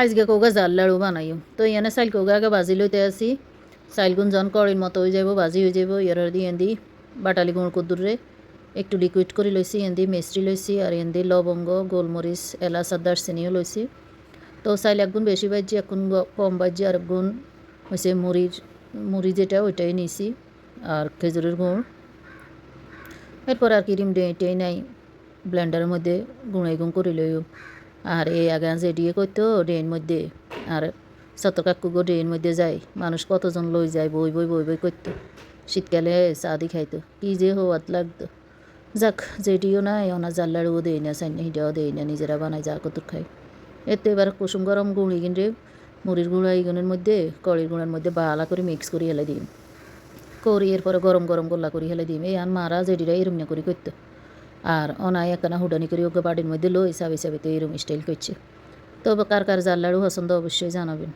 আজকে কোগা জাল লাড়ু বানাইও তো ইয়ানে চাইল কোগা আগে বাজি লইতে আসি। চাইলগুন জন কড়ির মতো হয়ে যাব বাজি হয়ে যাব ইয়ার দিয়ে এন্দি বাটালি গুঁড় কুদ্দুরে একটু লিকুইড করে লইছি এন্দি মেস্ট্রি লইছি আর এন্দি লবঙ্গ গোলমরিচ এলাচ আর দারচিনিও লইছি তো চাইল একগুণ বেশি বাজি একগুণ কম বাজি আর একগুণ হয়েছে মুড়ির মুড়ি যেটা ওইটাই নিয়েছি আর খেজুরের গুড়। এরপর আর কিরিম ডেঁটেই নাই ব্লেন্ডারের মধ্যে গুঁড়াই গুঁ করে লইও। আর এই আগে যে দিয়ে করতো ড্রেন মধ্যে। আর সত কাকু গো মধ্যে যায়, মানুষ কতজন লই যায়, বই বই বই বই করতো শীতকালে চা দি খাইতো, কি যে হওয়াত লাগতো। যাক যেটিও নাই অনা জাল্লাড়ও দেই না সাইনে হিটাও দেই না, নিজেরা বানাই যা কত খাই এতে এবার কুসুম গরম গুঁড়ি কিনলে মুড়ির গুঁড়া ইগুনের মধ্যে কড়ির গুঁড়ার মধ্যে বালা করে মিক্স করে হেলে দিম। করি, এরপরে গরম গরম গোল্লা করে হেলে দিম। এই আন মারা যেটিরা এরম না করে করতো আর অনায় একখানা হুডানি বাড়ির মধ্যে লই হিসাবে তো এরম স্টাইল করছে। তবে কার কার জাল্লাড়ু পছন্দ অবশ্যই জানাবেন।